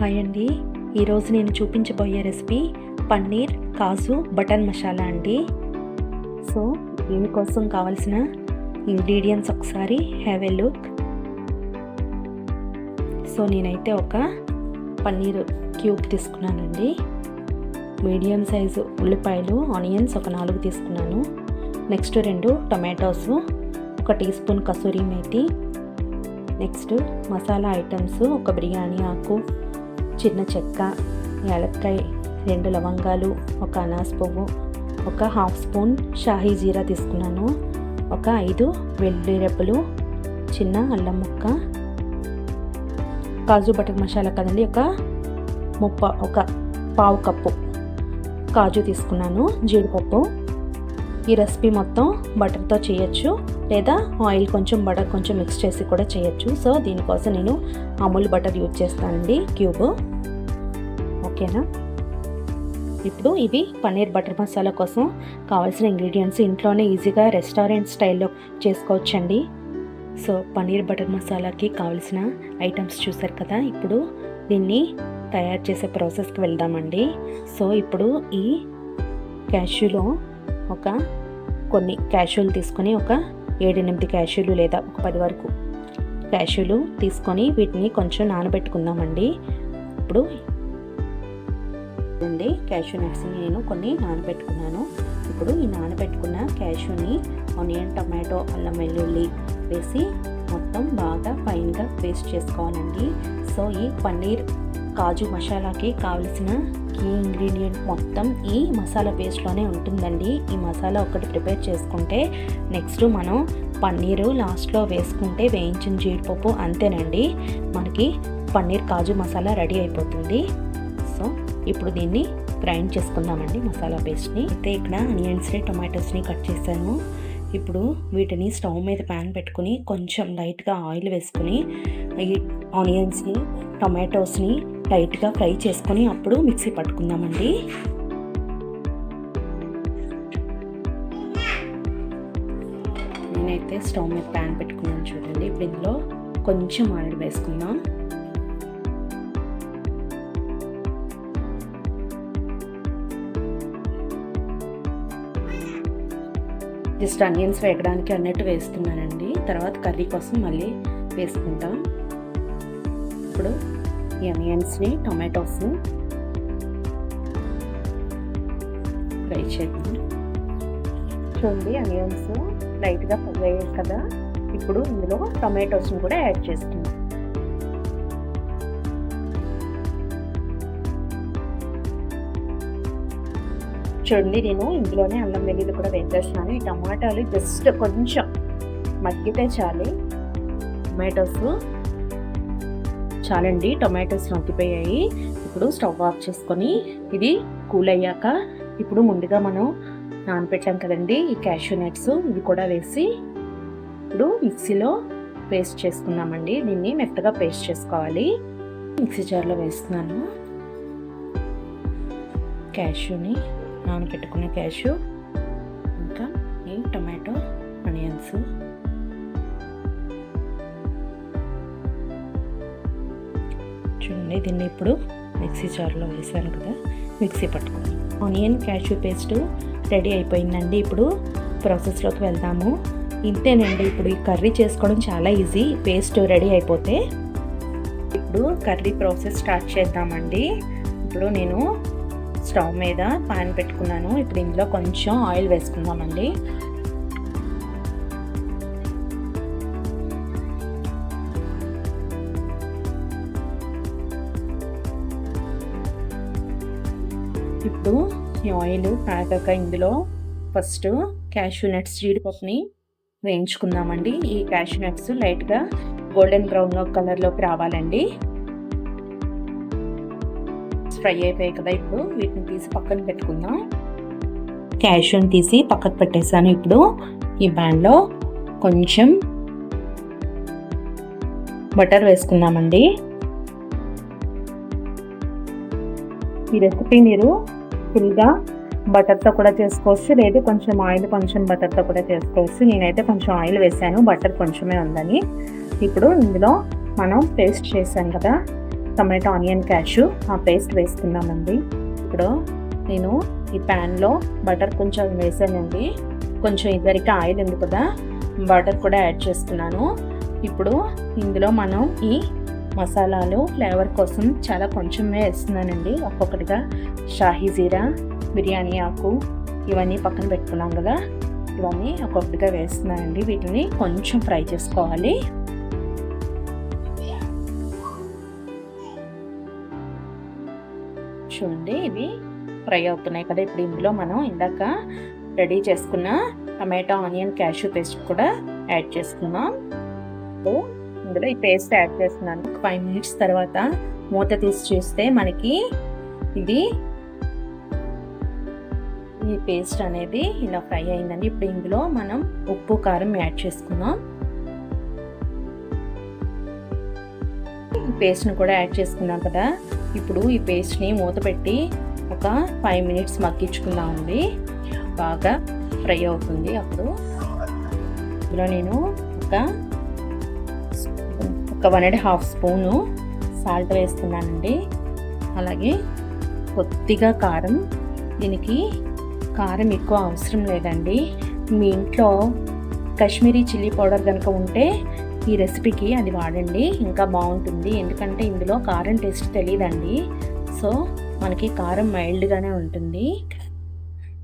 Hi అండి. ఈరోజు నేను చూపించబోయే రెసిపీ పన్నీర్ కాజు బటర్ మసాలా అండి. సో దీనికోసం కావలసిన ఇంగ్రీడియంట్స్ ఒకసారి హ్యావ్ ఎ లుక్. సో నేనైతే ఒక పన్నీర్ క్యూబ్ తీసుకున్నానండి. మీడియం సైజు ఉల్లిపాయలు ఆనియన్స్ ఒక నాలుగు తీసుకున్నాను. నెక్స్ట్ రెండు టొమాటోస్ ఒక teaspoon kasuri methi. Next masala items ఒక బిర్యానీ ఆకు చిన్న చెక్క యాలక్కాయ రెండు లవంగాలు ఒక అనాస్ పువ్వు ఒక హాఫ్ స్పూన్ షాహీ జీరా తీసుకున్నాను ఒక ఐదు వెల్లుల్లి రెబ్బలు చిన్న అల్లం ముక్క కాజు బటర్ మసాలా కదండి ఒక ముప్ప ఒక పావు కప్పు కాజు తీసుకున్నాను జీడిపప్పు. ఈ రెసిపీ మొత్తం బటర్తో చేయొచ్చు లేదా ఆయిల్ కొంచెం బటర్ కొంచెం మిక్స్ చేసి కూడా చేయొచ్చు. సో దీనికోసం నేను అమూల్ బటర్ యూజ్ చేస్తానండి క్యూబ్. ఓకేనా? ఇప్పుడు ఇవి పన్నీర్ బటర్ మసాలా కోసం కావాల్సిన ఇంగ్రీడియంట్స్ ఇంట్లోనే ఈజీగా రెస్టారెంట్ స్టైల్లో చేసుకోవచ్చండి. సో పన్నీర్ బటర్ మసాలాకి కావాల్సిన ఐటమ్స్ చూసారు కదా? ఇప్పుడు దీన్ని తయారు చేసే ప్రాసెస్కి వెళ్దామండి. సో ఇప్పుడు ఈ క్యాష్యూలో ఒక కొన్ని క్యాష్యూలు తీసుకొని ఒక ఏడెనిమిది క్యాష్యూలు లేదా ఒక పది వరకు క్యాష్యూలు తీసుకొని వీటిని కొంచెం నానబెట్టుకుందామండి. ఇప్పుడు ఉంది క్యాష్యూ నట్స్ని నేను కొన్ని నానబెట్టుకున్నాను. ఇప్పుడు ఈ నానబెట్టుకున్న క్యాష్యూని ఆనియన్ టమాటో అల్లం వెల్లుల్లి వేసి మొత్తం బాగా ఫైన్గా పేస్ట్ చేసుకోవాలండి. సో ఈ పన్నీర్ కాజు మసాలాకి కావలసిన కీ ఇంగ్రీడియంట్ మొత్తం ఈ మసాలా పేస్ట్లోనే ఉంటుందండి. ఈ మసాలా ఒకటి ప్రిపేర్ చేసుకుంటే నెక్స్ట్ మనం పన్నీరు లాస్ట్లో వేసుకుంటే వేయించిన జీడిపప్పు అంతేనండి. మనకి పన్నీర్ కాజు మసాలా రెడీ అయిపోతుంది. ఇప్పుడు దీన్ని గ్రైండ్ చేసుకుందామండి మసాలా పేస్ట్ని అయితే ఇక్కడ ఆనియన్స్ని టొమాటోస్ని కట్ చేశాను. ఇప్పుడు వీటిని స్టవ్ మీద ప్యాన్ పెట్టుకుని కొంచెం లైట్గా ఆయిల్ వేసుకుని ఈ ఆనియన్స్ని టొమాటోస్ని లైట్గా ఫ్రై చేసుకొని అప్పుడు మిక్సీ పట్టుకుందామండి. నేనైతే స్టవ్ మీద ప్యాన్ పెట్టుకున్నాను చూడండి. ఇప్పుడు ఇందులో కొంచెం ఆయిల్ వేసుకుందాం. జస్ట్ అనియన్స్ వేయడానికి అన్నట్టు వేస్తున్నానండి. తర్వాత కర్రీ కోసం మళ్ళీ వేసుకుంటాం. ఇప్పుడు ఈ అనియన్స్ని టొమాటోస్ని ఫ్రై చేద్దాం. చూడండి అనియన్స్ లైట్గా ఫ్రై అయ్యాయి కదా. ఇప్పుడు ఇందులో టొమాటోస్ని కూడా యాడ్ చేస్తున్నాం. చూడండి నేను ఇందులోనే అల్లం వెల్లుల్లి కూడా వేసేస్తున్నాను ఈ టమాటాలు జస్ట్ కొంచెం మగ్గితే చాలు. టొమాటోస్ చాలండి టొమాటోస్ మగ్గిపోయాయి ఇప్పుడు స్టవ్ ఆఫ్ చేసుకొని ఇది కూల్ అయ్యాక ఇప్పుడు ముందుగా మనం నానపెట్టాం కదండి ఈ క్యాషూ నట్స్ ఇవి కూడా వేసి ఇప్పుడు మిక్సీలో పేస్ట్ చేసుకున్నామండి దీన్ని మెత్తగా పేస్ట్ చేసుకోవాలి. మిక్సీ జార్లో వేస్తున్నాను. క్యాష్యూని నానబెట్టుకున్న క్యాష్యూ ఇంకా ఈ టొమాటో ఆనియన్స్. చూడండి దీన్ని ఇప్పుడు మిక్సీ జార్లో వేసాను కదా మిక్సీ పట్టుకుని ఆనియన్ క్యాష్యూ పేస్ట్ రెడీ అయిపోయిందండి. ఇప్పుడు ప్రాసెస్లోకి వెళ్దాము. ఇంతేనండి ఇప్పుడు ఈ కర్రీ చేసుకోవడం చాలా ఈజీ. పేస్ట్ రెడీ అయిపోతే ఇప్పుడు కర్రీ ప్రాసెస్ స్టార్ట్ చేద్దామండి. ఇప్పుడు నేను స్టవ్ మీద పాన్ పెట్టుకున్నాను. ఇప్పుడు ఇందులో కొంచెం ఆయిల్ వేసుకుందామండి. ఇప్పుడు ఈ ఆయిల్ కాగాక ఇందులో ఫస్ట్ క్యాష్యూ నట్స్ జీడిపప్పుని వేయించుకుందామండి. ఈ క్యాష్యూ నట్స్ లైట్గా గోల్డెన్ బ్రౌన్ కలర్లోకి రావాలండి. ఫ్రై అయిపోయాయి కదా ఇప్పుడు. వీటిని తీసి పక్కన పెట్టుకుందాం. క్యాష్యూని తీసి పక్కన పెట్టేశాను ఇప్పుడు. ఈ బ్యాన్లో కొంచెం బటర్ వేసుకుందామండి. ఈ రెసిపీ మీరు ఫుల్గా బటర్తో కూడా చేసుకోవచ్చు. లేదు కొంచెం ఆయిల్ కొంచెం బటర్తో కూడా చేసుకోవచ్చు. నేనైతే కొంచెం ఆయిల్ వేసాను. బటర్ కొంచెమే ఉందని. ఇప్పుడు ఇందులో మనం పేస్ట్ చేసాం కదా. టమాటో ఆనియన్ క్యాషు ఆ పేస్ట్ వేసుకున్నామండి ఇప్పుడు నేను ఈ ప్యాన్లో బటర్ కొంచెం వేసానండి. కొంచెం ఇద్దరికి ఆయిల్ ఉంది కదా బటర్ కూడా యాడ్ చేస్తున్నాను. ఇప్పుడు ఇందులో మనం ఈ మసాలాలు ఫ్లేవర్ కోసం చాలా కొంచెమే వేస్తున్నానండి. ఒక్కొక్కటిగా షాహీ జీరా బిర్యానీ ఆకు ఇవన్నీ పక్కన పెట్టుకున్నాం కదా ఇవన్నీ ఒక్కొక్కటిగా వేస్తున్నానండి. వీటిని కొంచెం ఫ్రై చేసుకోవాలి. చూడండి ఇవి ఫ్రై అవుతున్నాయి కదా. ఇప్పుడు ఇందులో మనం ఇందాక రెడీ చేసుకున్న టమాటో ఆనియన్ క్యాషూ పేస్ట్ కూడా యాడ్ చేసుకున్నాం ఇందులో ఈ పేస్ట్ యాడ్ చేస్తున్నాను. ఫైవ్ మినిట్స్ తర్వాత మూత తీసి చూస్తే మనకి ఇది ఈ పేస్ట్ అనేది ఇలా ఫ్రై అయిందండి. ఇప్పుడు ఇందులో మనం ఉప్పు కారం యాడ్ చేసుకున్నాం ఈ పేస్ట్ని కూడా యాడ్ చేసుకున్నాం కదా. ఇప్పుడు ఈ పేస్ట్ని మూత పెట్టి ఒక ఫైవ్ మినిట్స్ మగ్గించుకుందామండి. బాగా ఫ్రై అవుతుంది అప్పుడు. ఇందులో నేను ఒక ఒక one and half spoon salt వేస్తున్నానండి. అలాగే కొద్దిగా కారం. దీనికి కారం ఎక్కువ అవసరం లేదండి. మీ ఇంట్లో కాశ్మీరీ చిల్లీ పౌడర్ కనుక ఉంటే ఈ రెసిపీకి అది వాడండి. ఇంకా బాగుంటుంది. ఎందుకంటే ఇందులో కారం టేస్ట్ తెలియదండి సో మనకి కారం మైల్డ్గానే ఉంటుంది.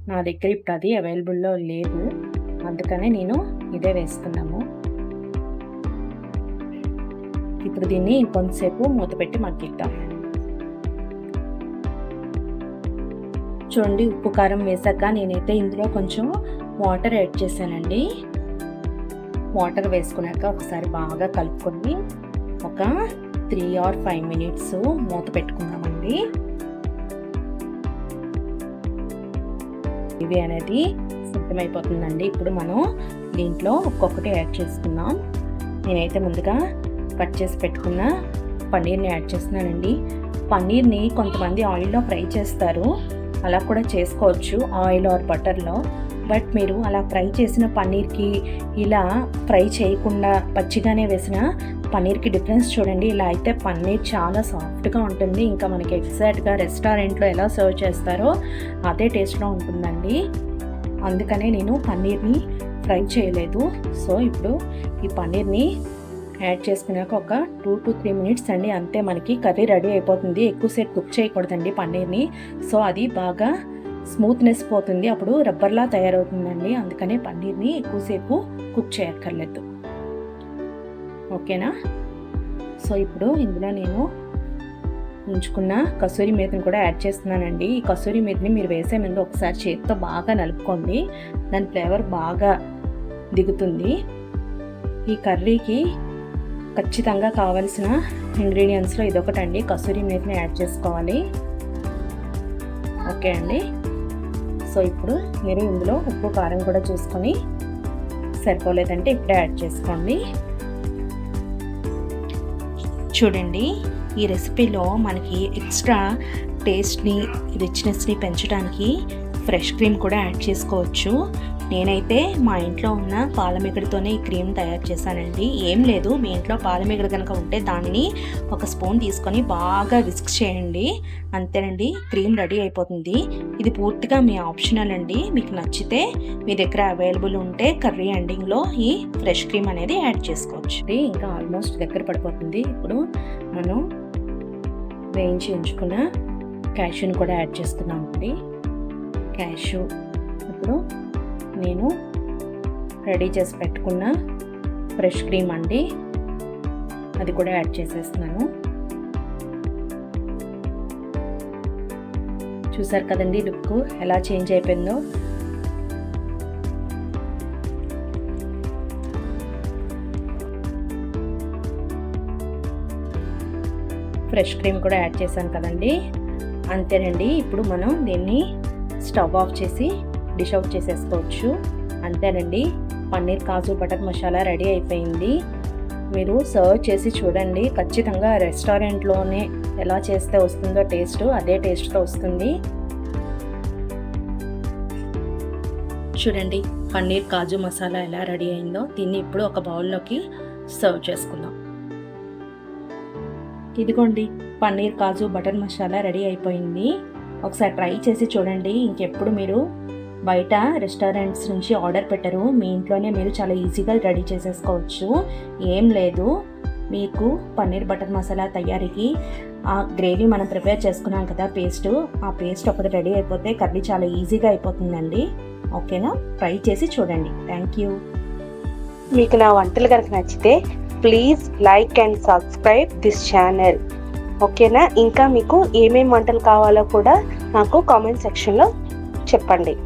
నా దగ్గర ఇప్పుడు అది అవైలబుల్లో లేదు. అందుకనే నేను ఇదే వేస్తున్నాము. ఇప్పుడు దీన్ని కొంతసేపు మూత పెట్టి మగ్గిద్దాం. చూడండి ఉప్పు కారం వేసాక నేనైతే ఇందులో కొంచెం వాటర్ యాడ్ చేశానండి. వాటర్ వేసుకున్నాక ఒకసారి బాగా కలుపుకొని ఒక త్రీ ఆర్ ఫైవ్ మినిట్స్ మూత పెట్టుకుందామండి. ఇవి అనేది సిద్ధమైపోతుందండి. ఇప్పుడు మనం దీంట్లో ఒక్కొక్కటి యాడ్ చేసుకుందాం. నేనైతే ముందుగా కట్ చేసి పెట్టుకున్న పన్నీర్ని యాడ్ చేస్తున్నానండి. పన్నీర్ని కొంతమంది ఆయిల్లో ఫ్రై చేస్తారు. అలా కూడా చేసుకోవచ్చు ఆయిల్ ఆర్ బటర్లో. బట్ మీరు అలా ఫ్రై చేసిన పన్నీర్కి ఇలా ఫ్రై చేయకుండా పచ్చిగానే వేసిన పన్నీర్కి డిఫరెన్స్ చూడండి. ఇలా అయితే పన్నీర్ చాలా సాఫ్ట్గా ఉంటుంది. ఇంకా మనకి ఎగ్జాక్ట్గా రెస్టారెంట్లో ఎలా సర్వ్ చేస్తారో అదే టేస్ట్లో ఉంటుందండి. అందుకనే నేను పన్నీర్ని ఫ్రై చేయలేదు. సో ఇప్పుడు ఈ పన్నీర్ని యాడ్ చేసుకున్నాక ఒక టూ టు త్రీ మినిట్స్ అండి. అంతే మనకి కర్రీ రెడీ అయిపోతుంది. ఎక్కువసేపు కుక్ చేయకూడదండి పన్నీర్ని. సో అది బాగా స్మూత్నెస్ పోతుంది. అప్పుడు రబ్బర్లా తయారవుతుందండి. అందుకనే పన్నీర్ని ఎక్కువసేపు కుక్ చేయక్కర్లేదు. ఓకేనా? సో ఇప్పుడు ఇందులో నేను ఉంచుకున్న కసూరి మేతిని కూడా యాడ్ చేస్తున్నానండి. ఈ కసూరి మేతిని మీరు వేసే ముందు ఒకసారి చేతితో బాగా నలుపుకోండి. దాని ఫ్లేవర్ బాగా దిగుతుంది. ఈ కర్రీకి ఖచ్చితంగా కావలసిన ఇంగ్రీడియంట్స్లో ఇదొకటండి. కసూరి మేతిని యాడ్ చేసుకోవాలి. ఓకే అండి. సో ఇప్పుడు మీరు ఇందులో ఉప్పు కారం కూడా చూసుకొని సరిపోలేదంటే ఇప్పుడే యాడ్ చేసుకోండి. చూడండి ఈ రెసిపీలో మనకి ఎక్స్ట్రా టేస్ట్ని రిచ్నెస్ని పెంచడానికి ఫ్రెష్ క్రీమ్ కూడా యాడ్ చేసుకోవచ్చు. నేనైతే మా ఇంట్లో ఉన్న పాలమిగడితోనే ఈ క్రీమ్ తయారు చేశానండి. ఏం లేదు మీ ఇంట్లో పాలమిగడ కనుక ఉంటే దానిని ఒక స్పూన్ తీసుకొని బాగా విస్క్ చేయండి. అంతేనండి క్రీమ్ రెడీ అయిపోతుంది. ఇది పూర్తిగా మీ ఆప్షనల్ అండి. మీకు నచ్చితే మీ దగ్గర అవైలబుల్ ఉంటే కర్రీ ఎండింగ్లో ఈ ఫ్రెష్ క్రీమ్ అనేది యాడ్ చేసుకోవచ్చు. ఇంకా ఆల్మోస్ట్ దగ్గర పడిపోతుంది. ఇప్పుడు మనం వేయించి ఉంచుకున్న క్యాష్యూని కూడా యాడ్ చేస్తున్నామండి. క్యాష్యూ. ఇప్పుడు నేను రెడీ చేసి పెట్టుకున్న ఫ్రెష్ క్రీమ్ అండి. అది కూడా యాడ్ చేసేస్తున్నాను. చూసారు కదండి లుక్ ఎలా చేంజ్ అయిపోయిందో. ఫ్రెష్ క్రీమ్ కూడా యాడ్ చేశాను కదండి. అంతేనండి ఇప్పుడు మనం దీన్ని స్టవ్ ఆఫ్ చేసి డిష్ అవుట్ చేసేసుకోవచ్చు. అంతేనండి. పన్నీర్ కాజు బటర్ మసాలా రెడీ అయిపోయింది. మీరు సర్వ్ చేసి చూడండి. ఖచ్చితంగా రెస్టారెంట్లోనే ఎలా చేస్తే వస్తుందో టేస్ట్ అదే టేస్ట్తో వస్తుంది. చూడండి పన్నీర్ కాజు మసాలా ఎలా రెడీ అయిందో. దీన్ని ఇప్పుడు ఒక బౌల్లోకి సర్వ్ చేసుకుందాం. ఇదిగోండి పన్నీర్ కాజు బటర్ మసాలా రెడీ అయిపోయింది. ఒకసారి ట్రై చేసి చూడండి. ఇంకెప్పుడు మీరు బయట రెస్టారెంట్స్ నుంచి ఆర్డర్ పెట్టరు. మీ ఇంట్లోనే మీరు చాలా ఈజీగా రెడీ చేసేసుకోవచ్చు. ఏం లేదు. మీకు పన్నీర్ బటర్ మసాలా తయారీకి ఆ గ్రేవీ మనం ప్రిపేర్ చేసుకున్నాం కదా పేస్ట్. ఆ పేస్ట్ ఒకటి రెడీ అయిపోతే కర్రీ చాలా ఈజీగా అయిపోతుందండి. ఓకేనా? ట్రై చేసి చూడండి. Thank you. మీకు నా వంటలు కనుక నచ్చితే please like and subscribe this channel. ఓకేనా? ఇంకా మీకు ఏమేమి వంటలు కావాలో కూడా నాకు కామెంట్ సెక్షన్లో చెప్పండి.